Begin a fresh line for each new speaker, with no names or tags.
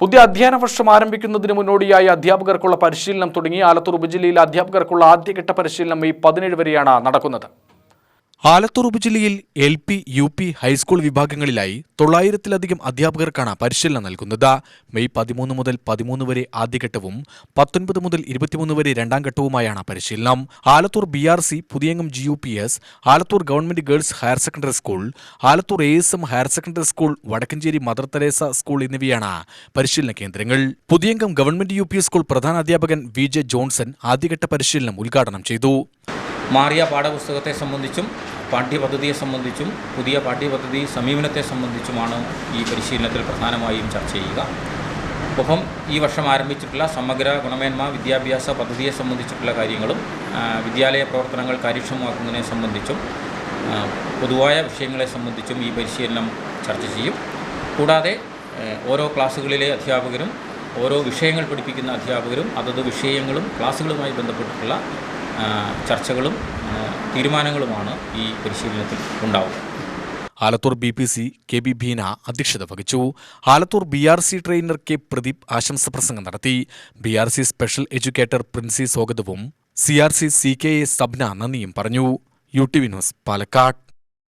പുതിയ അധ്യയന വർഷം ആരംഭിക്കുന്നതിന് മുന്നോടിയായി അധ്യാപകർക്കുള്ള പരിശീലനം തുടങ്ങി. ആലത്തൂർ ഉപജില്ലയിൽ അധ്യാപകർക്കുള്ള ആദ്യഘട്ട പരിശീലനം മെയ് പതിനേഴ് വരെയാണ് നടക്കുന്നത്.
Alathur ഉപജില്ലയിൽ L P U P high school വിഭാഗങ്ങളിലായി തൊള്ളായിരത്തിലധികം അധ്യാപകർക്കാണ് പരിശീലനം നൽകുന്നത്. മെയ് പതിമൂന്ന് മുതൽ പതിമൂന്ന് വരെ ആദ്യഘട്ടവും പത്തൊൻപത് മുതൽ ഇരുപത്തിമൂന്ന് വരെ രണ്ടാം ഘട്ടവുമായാണ് പരിശീലനം. Alathur B R C Puthiyangam G U P S Alathur government girls higher secondary school Alathur A S M higher secondary school Vadakkanchery mother Teresa school എന്നിവയാണ് പരിശീലന കേന്ദ്രങ്ങൾ. Puthiyangam government U P school പ്രധാന അധ്യാപകൻ V J Johnson ആദ്യഘട്ട പരിശീലനം ഉദ്ഘാടനം ചെയ്തു.
മാറിയ പാഠപുസ്തകത്തെ സംബന്ധിച്ചും പാഠ്യപദ്ധതിയെ സംബന്ധിച്ചും പുതിയ പാഠ്യപദ്ധതി സമീപനത്തെ സംബന്ധിച്ചുമാണ് ഈ പരിശീലനത്തിൽ പ്രധാനമായും ചർച്ച ചെയ്യുക. ഒപ്പം ഈ വർഷം ആരംഭിച്ചിട്ടുള്ള സമഗ്ര ഗുണമേന്മ വിദ്യാഭ്യാസ പദ്ധതിയെ സംബന്ധിച്ചിട്ടുള്ള കാര്യങ്ങളും വിദ്യാലയ പ്രവർത്തനങ്ങൾ കാര്യക്ഷമമാക്കുന്നതിനെ സംബന്ധിച്ചും പൊതുവായ വിഷയങ്ങളെ സംബന്ധിച്ചും ഈ പരിശീലനം ചർച്ച ചെയ്യും. കൂടാതെ ഓരോ ക്ലാസ്സുകളിലെ അധ്യാപകരും ഓരോ വിഷയങ്ങൾ പഠിപ്പിക്കുന്ന അധ്യാപകരും അതത് വിഷയങ്ങളും ക്ലാസ്സുകളുമായി ബന്ധപ്പെട്ടിട്ടുള്ള ചർച്ചകളും തീരുമാനങ്ങളുമാണ് ഈ പരിശീലനത്തിൽ ഉണ്ടാവുക.
Alathur B P C K B Beena അധ്യക്ഷത വഹിച്ചു. Alathur B R C trainer K Pradeep ആശംസ പ്രസംഗം നടത്തി. B R C special educator Princy സ്വാഗതവും C R C C K A Sabna നന്ദിയും പറഞ്ഞു. U T V news Palakkad.